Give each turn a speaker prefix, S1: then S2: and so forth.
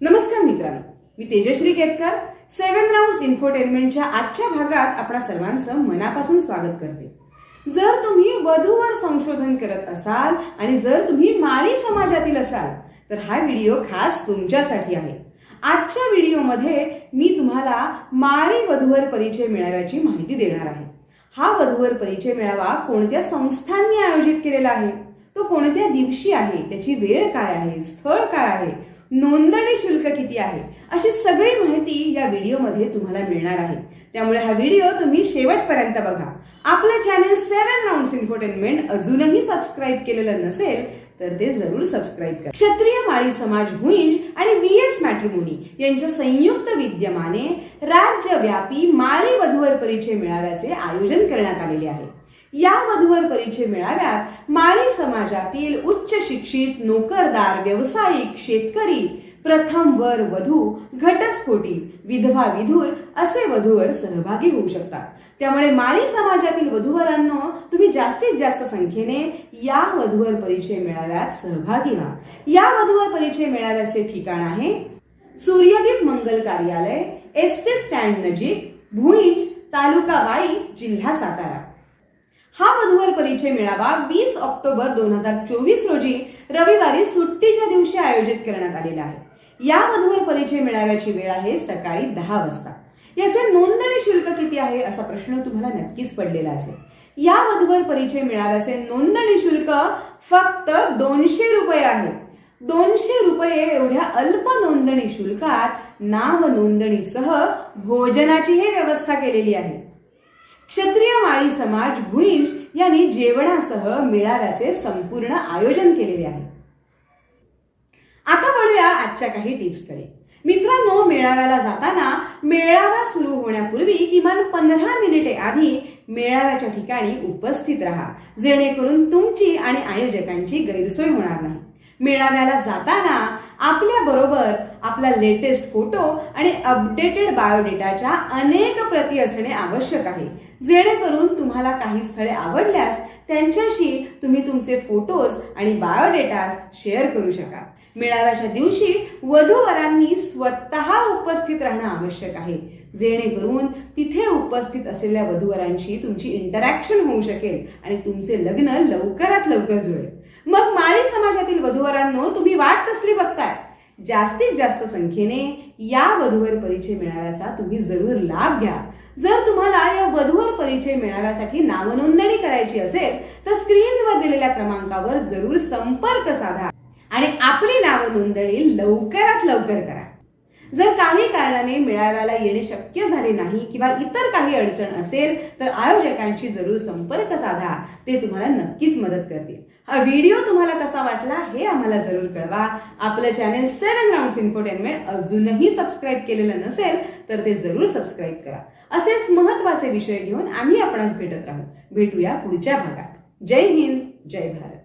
S1: नमस्कार मित्रांनो मी तेजश्री केतकर सेव्हन राऊंड इन्फोटेनमेंटच्या आजच्या भागात आपल्या सर्वांचं मनापासून स्वागत करते. जर तुम्ही वधूवर संशोधन करत असाल आणि जर तुम्ही माळी समाजातील असाल तर हा व्हिडिओ खास तुमच्यासाठी आहे. आजच्या व्हिडिओमध्ये मी तुम्हाला माळी वधूवर परिचय मिळाव्याची माहिती देणार आहे. हा वधूवर परिचय मेळावा कोणत्या संस्थांनी आयोजित केलेला आहे? तो कोणत्या दिवशी आहे? त्याची वेळ काय आहे? स्थळ काय आहे? नोंदणी शुल्क किती आहे? अशी सगळी माहिती या व्हिडिओमध्ये तुम्हाला मिळणार आहे. त्यामुळे हा व्हिडिओ तुम्ही शेवटपर्यंत बघा. आपलं चॅनल सेव्हन राऊंड इन्फोटेनमेंट अजूनही सबस्क्राईब केलेलं नसेल तर ते जरूर सबस्क्राईब करा. क्षत्रिय माळी समाज भुईंज आणि व्ही एस मॅट्रिमोनी यांच्या संयुक्त विद्यमाने राज्यव्यापी माळी वधूवर परिचय मेळाव्याचे आयोजन करण्यात आलेले आहे. या वधूवर परिचय मिळाव्यात माळी समाजातील उच्च शिक्षित नोकरदार व्यावसायिक शेतकरी प्रथम वर वधू घटस्फोटी विधवा विधूर असे वधूवर सहभागी होऊ शकतात. त्यामुळे माळी समाजातील वधूवरांनो तुम्ही जास्तीत जास्त संख्येने या वधूवर परिचय मेळाव्यात सहभागी व्हा. या वधूवर परिचय मेळाव्याचे ठिकाण आहे सूर्यदीप मंगल कार्यालय एस टी स्टँड नजीक भुईज तालुका वाई जिल्हा सातारा. हा वधूवर परिचय मेळावा वीस ऑक्टोबर दोन हजार चोवीस रोजी रविवारी सुट्टीच्या दिवशी आयोजित करण्यात आलेला आहे. या वधूवर परिचय मेळाव्याची वेळ आहे सकाळी दहा वाजता. याचे नोंदणी शुल्क किती आहे असा प्रश्न तुम्हाला नक्कीच पडलेला असेल. या वधूवर परिचय मेळाव्याचे नोंदणी शुल्क फक्त दोनशे रुपये आहे. दोनशे रुपये एवढ्या अल्प नोंदणी शुल्कात नाव नोंदणीसह भोजनाचीही व्यवस्था केलेली आहे. क्षत्रिय माळी समाज भुईंज यांनी जेवणासह मेळाव्याचे संपूर्ण आयोजन केलेले आहे. आता वळूया आजच्या काही टिप्सकडे मित्रांनो मेळाव्याला जाताना मेळावा सुरू होण्यापूर्वी किमान पंधरा मिनिटे आधी मेळाव्याच्या ठिकाणी उपस्थित राहा. जेणेकरून तुमची आणि आयोजकांची गैरसोय होणार नाही. मेळाव्याला जाताना आपल्या बरोबर आपला लेटेस्ट फोटो आणि अपडेटेड बायोडेटाच्या अनेक प्रती असणे आवश्यक आहे. जेणेकरून तुम्हाला काही स्थळे आवडल्यास त्यांच्याशी तुम्ही तुमचे फोटोज आणि बायोडेटास शेअर करू शका मेळाव्याच्या दिवशी वधूवरांनी स्वतः उपस्थित राहणं आवश्यक आहे. जेणेकरून तिथे उपस्थित असलेल्या वधूवरांशी तुमची इंटरॅक्शन होऊ शकेल आणि तुमचे लग्न लवकरात लवकर जुळेल. मग माळी समाजातील वधूवरांनो तुम्ही वाट कसली बघताय? जास्तीत जास्त संख्येने या वधूवर परिचय मिळाल्याचा तुम्ही जरूर लाभ घ्या. जर तुम्हाला या वधूवर परिचय मिळाल्यासाठी नावनोंदणी करायची असेल तर स्क्रीनवर दिलेल्या क्रमांकावर जरूर संपर्क साधा. आणि आपली नावनोंदणी लवकरात लवकर करा. जर काही कारणाने मेळाव्याला येणे शक्य झाले नाही किंवा इतर काही अडचण असेल तर आयोजकांशी जरूर संपर्क साधा. ते तुम्हाला नक्कीच मदत करतील. हा व्हिडिओ तुम्हाला कसा वाटला हे आम्हाला जरूर कळवा. आपलं चॅनेल सेवन राऊंड इन्फोटेनमेंट अजूनही सबस्क्राईब केलेलं नसेल तर ते जरूर सबस्क्राईब करा. असेच महत्त्वाचे विषय घेऊन आम्ही आपणास भेटत राहू. भेटूया पुढच्या भागात. जय हिंद जय भारत.